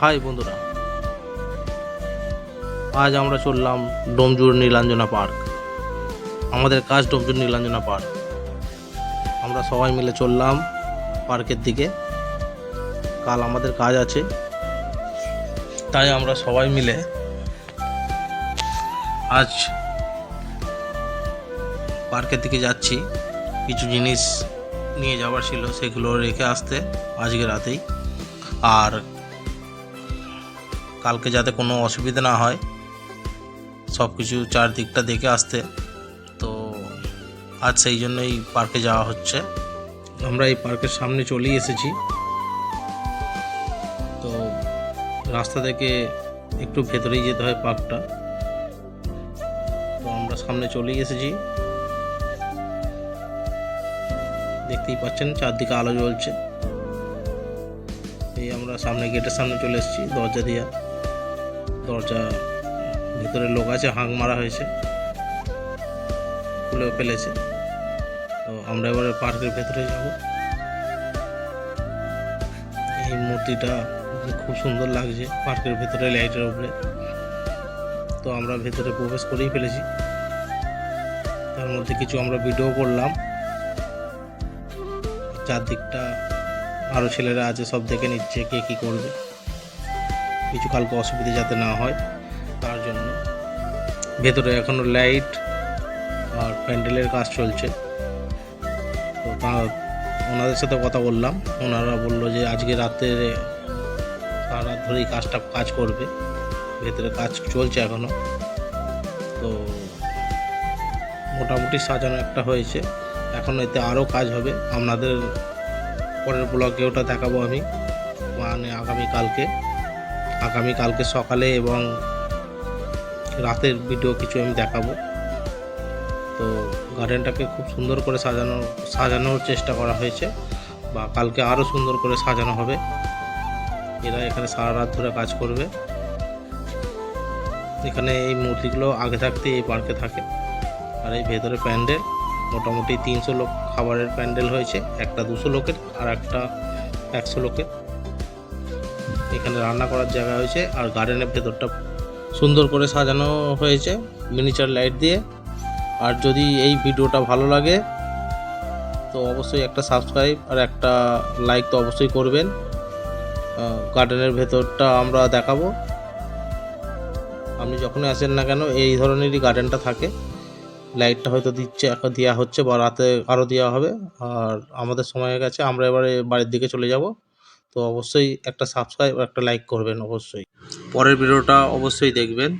High বন্ধুরা, আজ আমরা চললাম ডোমজুর নীলাঞ্জনা পার্ক। আমাদের কাজ ডোমজুর নীলাঞ্জনা পার্ক। আমরা সবাই মিলে চললাম পার্কের দিকে। কাল আমাদের কাজ আছে, তাই আমরা সবাই মিলে আজ পার্কের দিকে যাচ্ছি। কিছু জিনিস নিয়ে যাওয়ার ছিল, সেগুলো রেখে আসতে আজকে রাতেই। আর কালকে যাতে কোনো অসুবিধা না হয়, সব কিছু চারদিকটা দেখে আসতে। তো আজ সেই জন্যই পার্কে যাওয়া হচ্ছে। আমরা এই পার্কের সামনে চলেই এসেছি। তো রাস্তা থেকে একটু ভেতরেই যেতে হয় পার্কটা। তো আমরা সামনে চলেই এসেছি। দেখতেই পাচ্ছেন চারদিকে আলো জ্বলছে। এই আমরা সামনে গেটের সামনে চলে এসেছি, দরজা দিয়া। দরজা ভিতরে লোক আছে, হাঁক মারা হয়েছে। খুলেও ফেলেছে। তো আমরা এবারে পার্কের ভেতরে যাব। এই মূর্তিটা খুব সুন্দর লাগছে পার্কের ভেতরে লাইটের উপরে। তো আমরা ভেতরে প্রবেশ করেই ফেলেছি। তার মধ্যে কিছু আমরা ভিডিও করলাম। চারদিকটা আরও ছেলেরা আছে, সব দেখে নিচ্ছে কে কী করবে। কিছু কালকে অসুবিধা যাতে না হয়, তার জন্য। ভেতরে এখনও লাইট আর প্যান্ডেলের কাজ চলছে। তো তা, ওনাদের সাথে কথা বললাম। ওনারা বলল যে, আজকে রাতে সারা রাত ধরেই কাজটা কাজ করবে। ভেতরে কাজ চলছে এখনও তো মোটামুটি সাজানো একটা হয়েছে। এখন এতে আরও কাজ হবে। আপনাদের পরের ব্লগে ওটা দেখাবো আমি। মানে আগামীকালকে। আগামীকালকে সকালে এবং রাতের ভিডিও কিছু আমি দেখাবো। তো গার্ডেনটাকে খুব সুন্দর করে সাজানো, সাজানোর চেষ্টা করা হয়েছে বা কালকে আরও সুন্দর করে সাজানো হবে। এরা এখানে সারা রাত ধরে কাজ করবে। এখানে এই মূর্তিগুলো আগে থাকতে এই পার্কে থাকে। আর এই ভেতরে প্যান্ডেল, মোটামুটি তিনশো লোক খাবারের প্যান্ডেল হয়েছে, একটা দুশো লোকের আর একটা একশো লোকের। এখানে রান্না করার জায়গা হয়েছে আর গার্ডেনের ভেতরটা সুন্দর করে সাজানো হয়েছে মিনিচার লাইট দিয়ে। আর যদি এই ভিডিওটা ভালো লাগে, তো অবশ্যই একটা সাবস্ক্রাইব আর একটা লাইক তো অবশ্যই করবেন। গার্ডেনের ভেতরটা আমরা দেখাবো। আপনি যখনই আসেন না কেন, এই ধরনেরই গার্ডেনটা থাকে। লাইটটা হয়তো দিচ্ছে দেওয়া হচ্ছে বা রাতে আরও দেওয়া হবে। আর আমাদের সময় গেছে, আমরা এবারে বাড়ির দিকে চলে যাব। তো অবশ্যই একটা সাবস্ক্রাইব একটা লাইক করবেন অবশ্যই। পরের ভিডিওটা অবশ্যই দেখবেন।